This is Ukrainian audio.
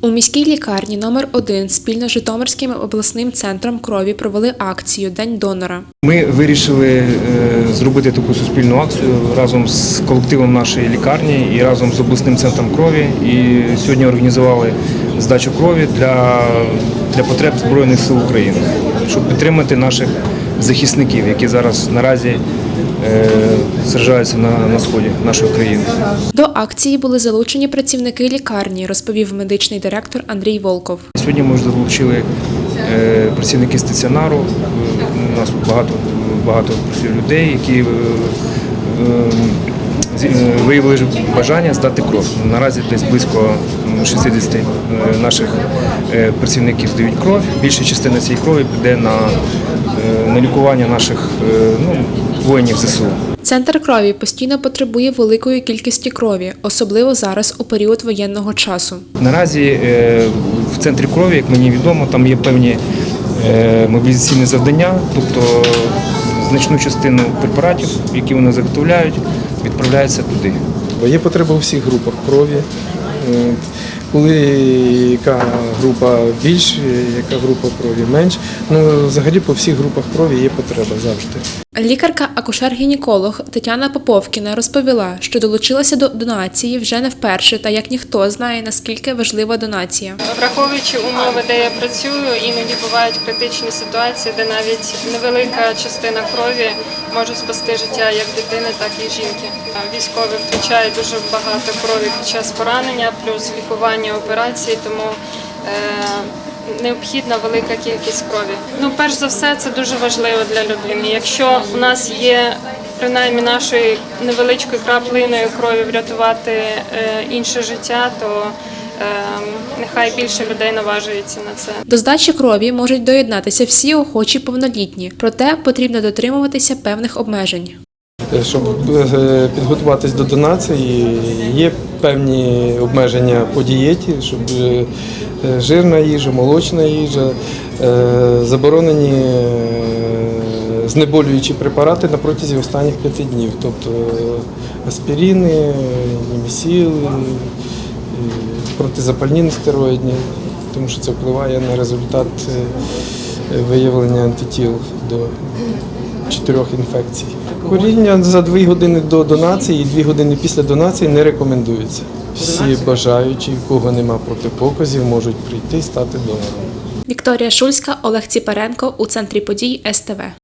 У міській лікарні номер 1 спільно з Житомирським обласним центром крові провели акцію День донора. Ми вирішили е, зробити таку суспільну акцію разом з колективом нашої лікарні і разом з обласним центром крові. І сьогодні організували здачу крові для, для потреб Збройних сил України, щоб підтримати наших захисників, які зараз наразі е, сражаються на, на сході нашої країни. До акції були залучені працівники лікарні, розповів медичний директор Андрій Волков. Сьогодні ми вже залучили е, працівники стаціонару. Е, У нас багато, багато людей, які е, е, е, виявили бажання здати кров. Наразі десь близько м, 60 е, наших е, працівників здають кров. Більша частина цієї крові піде на, е, на лікування наших е, ну, воїнів ЗСУ. Центр крові постійно потребує великої кількості крові, особливо зараз у період воєнного часу. Наразі е, в центрі крові, як мені відомо, там є певні е, мобілізаційні завдання, тобто значну частину препаратів, які вони заготовляють, відправляється туди. Є потреба у всіх групах крові. Коли яка група більш, яка група крові менш. Ну, взагалі по всіх групах крові є потреба завжди. Лікарка-акушер-гінеколог Тетяна Поповкіна розповіла, що долучилася до донації вже не вперше, та як ніхто знає, наскільки важлива донація. Враховуючи умови, де я працюю, іноді бувають критичні ситуації, де навіть невелика частина крові може спасти життя як дитини, так і жінки. Військові втрачають дуже багато крові під час поранення, плюс лікування операцій, тому е, необхідна велика кількість крові. Ну, перш за все, це дуже важливо для людини. Якщо у нас є принаймні нашою невеличкою краплиною крові врятувати е, інше життя, то е, нехай більше людей наважується на це. До здачі крові можуть доєднатися всі охочі повнолітні, проте потрібно дотримуватися певних обмежень. Е, Щоб підготуватись до донації, є певні обмеження по дієті, щоб е, е, жирна їжа, молочна їжа, е, заборонені знеболюючі препарати на протязі останніх п'яти днів, тобто аспірини, німісіл, протизапальні стероїдні, тому що це впливає на результат виявлення антитіл до чотирьох інфекцій. Куріння за дві години до донації і дві години після донації не рекомендується. Всі бажаючі, в кого нема протипоказів, можуть прийти і стати донором. Вікторія Шульська, Олег Ціпаренко у центрі подій СТВ.